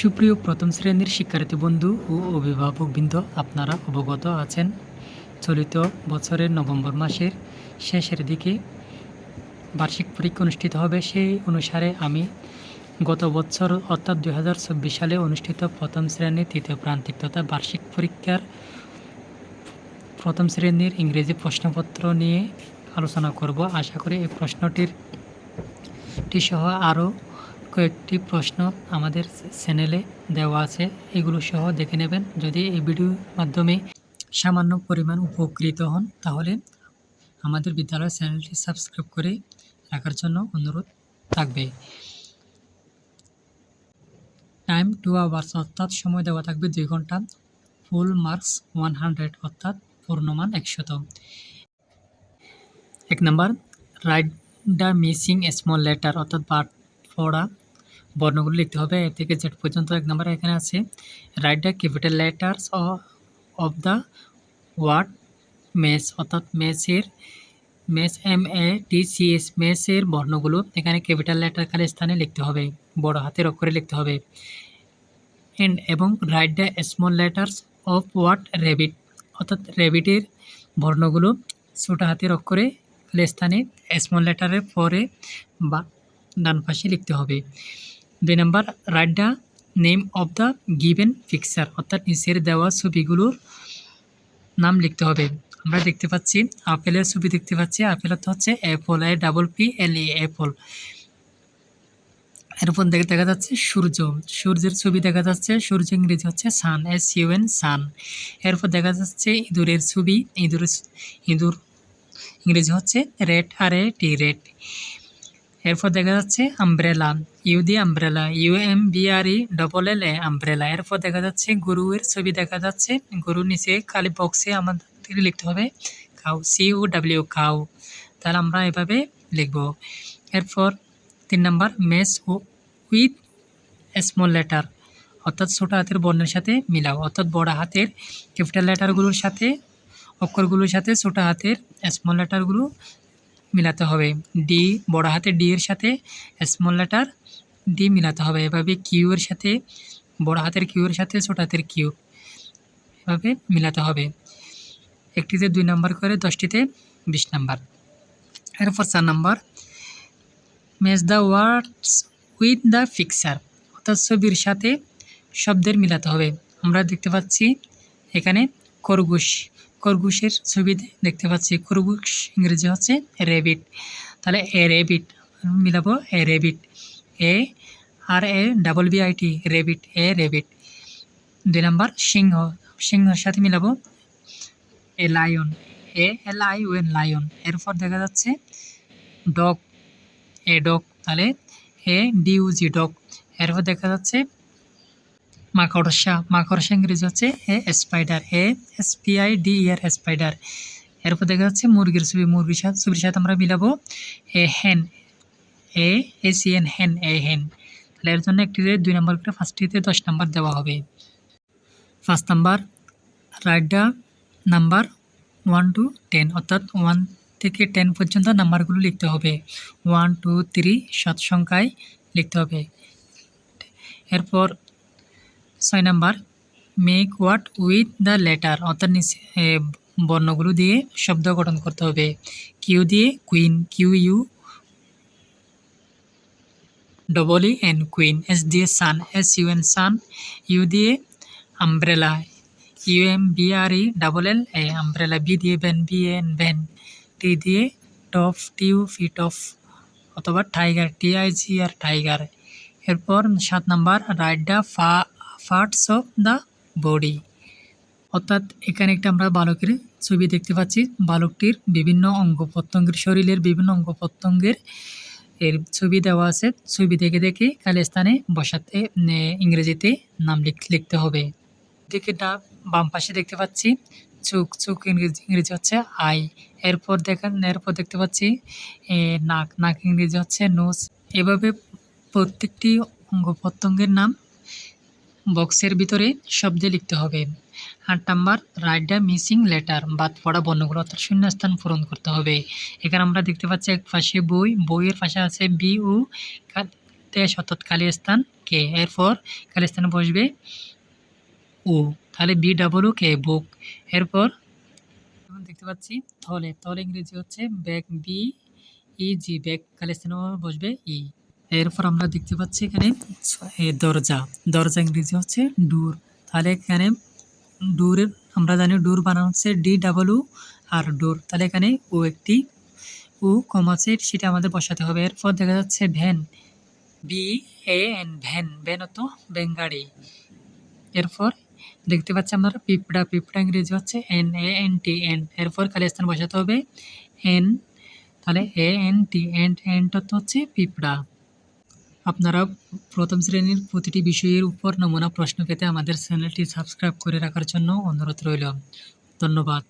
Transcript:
সুপ্রিয় প্রথম শ্রেণির শিক্ষার্থী বন্ধু ও অভিভাবকবৃন্দ আপনারা অবগত আছেন। চলিত বছরের নভেম্বর মাসের শেষের দিকে বার্ষিক পরীক্ষা অনুষ্ঠিত হবে। সেই অনুসারে আমি গত বছর, অর্থাৎ দু হাজার চব্বিশ সালে অনুষ্ঠিত প্রথম শ্রেণির তৃতীয় প্রান্তিক তথা বার্ষিক পরীক্ষার প্রথম শ্রেণির ইংরেজি প্রশ্নপত্র নিয়ে আলোচনা করব। আশা করি এই প্রশ্নটির সহ আরও কয়েকটি প্রশ্ন আমাদের চ্যানেলে দেওয়া আছে, এগুলো সহ দেখে নেবেন। যদি এই ভিডিওর মাধ্যমে সামান্য পরিমাণ উপকৃত হন, তাহলে আমাদের বিদ্যালয়ের চ্যানেলটি সাবস্ক্রাইব করে রাখার জন্য অনুরোধ থাকবে। টাইম টু আওয়ার্স অর্থাৎ সময় দেওয়া থাকবে দুই ঘণ্টা, ফুল মার্কস ওয়ান হান্ড্রেড অর্থাৎ পূর্ণমান একশত। এক নম্বর, write the missing small letter অর্থাৎ বাদ পড়া বর্ণগুলো লিখতে হবে। এ থেকে জেড পর্যন্ত এক নাম্বার এখানে আছে। Write the capital letters of the word mess অর্থাৎ মেসের mess M A T C S মেসের বর্ণগুলো এখানে ক্যাপিটাল লেটার খালি স্থানে লিখতে হবে। বড় হাতের অক্ষরে লিখতে হবে। এন্ড এবং write the small letters of word rabbit অর্থাৎ র্যাবিটের বর্ণগুলো ছোট হাতের অক্ষরে খালি স্থানে স্মল লেটারের পরে বা ডান পাশে লিখতে হবে। দুই number write the name of the given picture অর্থাৎ নিচের দেওয়া ছবিগুলোর নাম লিখতে হবে। আমরা দেখতে পাচ্ছি, আপেলের ছবি দেখতে পাচ্ছি। আপেল অর্থ হচ্ছে apple A double P L apple এরপর দেখে দেখা যাচ্ছে সূর্য। সূর্যের ছবি দেখা যাচ্ছে, সূর্য ইংরেজি হচ্ছে sun S U N sun এরপর দেখা যাচ্ছে ইঁদুরের ছবি ইঁদুরের ইঁদুর ইংরেজি হচ্ছে রেড আর এ টি রেড এরপর দেখা যাচ্ছে umbrella U the umbrella U M B R E double L A umbrella এরপর দেখা যাচ্ছে গরুয়ের ছবি দেখা যাচ্ছে। গরুর নিচে খালি বক্সে আমাদের লিখতে হবে কাউ সি ডাব্লিউ কাউ। তাহলে আমরা এভাবে লিখব। এরপর তিন number mess with small letter অর্থাৎ ছোটো হাতের বর্ণের সাথে মিলাও। অর্থাৎ বড় হাতের ক্যাপিটাল লেটারগুলোর সাথে, অক্ষরগুলোর সাথে ছোটো হাতের স্মল লেটারগুলো মিলাতে হবে। ডি বড় হাতের ডি এর সাথে স্মল লেটার ডি মিলাতে হবে। এভাবে কিউ এর সাথে বড় হাতের কিউ এর সাথে ছোট হাতের কিউ এভাবে মিলাতে হবে। একটিতে দুই নাম্বার করে, দশটিতে বিশ নাম্বার। এরপর চার number. Match the words with the pictures অর্থাৎ ছবির সাথে শব্দের মিলাতে হবে। আমরা দেখতে পাচ্ছি এখানে খরগোশ খরগোশের ছবি দেখতে পাচ্ছি, খরগোশ ইংরেজি হচ্ছে রেবিট তাহলে এ rabbit মিলাবো a rabbit a R A double B I T rabbit a rabbit দুই নাম্বার সিংহ, সিংহের সাথে মিলাবো a lion a L I O N lion এরপর দেখা যাচ্ছে ডগ এ ডগ তাহলে এ ডিউজি ডগ এরপর দেখা যাচ্ছে মাকড়সা মাকড়সা ইংরেজি হচ্ছে a spider a S P I D E R spider এরপর দেখা যাচ্ছে মুরগির ছবি, মুরগির সাথে, ছবির সাথে আমরা মিলাবো এ হেন এ এস এন হেন এ হেন তাহলে এর জন্য একটিতে দুই নম্বর করে ফার্স্টটিতে দশ নাম্বার দেওয়া হবে। First number write the number one two ten অর্থাৎ ওয়ান থেকে টেন পর্যন্ত নাম্বারগুলো লিখতে হবে। ওয়ান টু থ্রি সাত সংখ্যায় লিখতে হবে। এরপর ছয় number make word with the letter অর্থাৎ নিচে বর্ণগুলো দিয়ে শব্দ গঠন করতে হবে। কিউ দিয়ে queen Q U double E N queen S দিয়ে sun S U N sun U দিয়ে umbrella U M B R E double L A umbrella V দিয়ে van V N van T দিয়ে tough T U F tough অথবা tiger T I G R tiger এরপর সাত number write the four parts of the body অর্থাৎ এখানে একটা আমরা বালকের ছবি দেখতে পাচ্ছি। বালকটির বিভিন্ন অঙ্গ প্রত্যঙ্গের, শরীরের বিভিন্ন অঙ্গ প্রত্যঙ্গের এর ছবি দেওয়া আছে। ছবি দেখে দেখে খালি স্থানে বসাতে ইংরেজিতে নাম লিখ- লিখতে হবে। দেখে ডা বাম পাশে দেখতে পাচ্ছি। চোখ চোখ ইংরেজি ইংরেজি হচ্ছে আই। এরপর দেখেন এরপর দেখতে পাচ্ছি নাক নাক ইংরেজি হচ্ছে নোজ। এভাবে প্রত্যেকটি অঙ্গ প্রত্যঙ্গের নাম বক্সের ভিতরে শব্দে লিখতে হবে। আট number write the missing letter বাদ পড়া বর্ণগুলো অর্থাৎ শূন্যস্থান পূরণ করতে হবে। এখানে আমরা দেখতে পাচ্ছি এক পাশে বই, বইয়ের পাশে আছে বি ও তেস অর্থাৎ খালি স্থান কে। এরপর খালি স্থানে বসবে ও তাহলে বি ডাবল কে বুক এরপর দেখতে পাচ্ছি থলে থলে ইংরেজি হচ্ছে bag B A G bag খালি স্থানে বসবে ই এরপর আমরা দেখতে পাচ্ছি এখানে দরজা। দরজা ইংরেজি হচ্ছে ডোর তাহলে এখানে ডোরের আমরা জানি ডোর বানানো হচ্ছে ডি ডাবলু আর ডোর তাহলে এখানে ও একটি ও কম আছে, সেটা আমাদের বসাতে হবে। এরপর দেখা যাচ্ছে van. V A N van. Van অত বেঙ্গাড়ি। এরপর দেখতে পাচ্ছি আমরা পিঁপড়া। পিঁপড়া ইংরেজি হচ্ছে ant A N T ant এরপর খালি স্থান বসাতে হবে এন তাহলে এ এন টি এন এনটা তো হচ্ছে পিঁপড়া। আপনারা প্রথম শ্রেণির প্রতিটি বিষয়ের উপর নমুনা প্রশ্ন পেতে আমাদের চ্যানেলটি সাবস্ক্রাইব করে রাখার জন্য অনুরোধ রইল। ধন্যবাদ।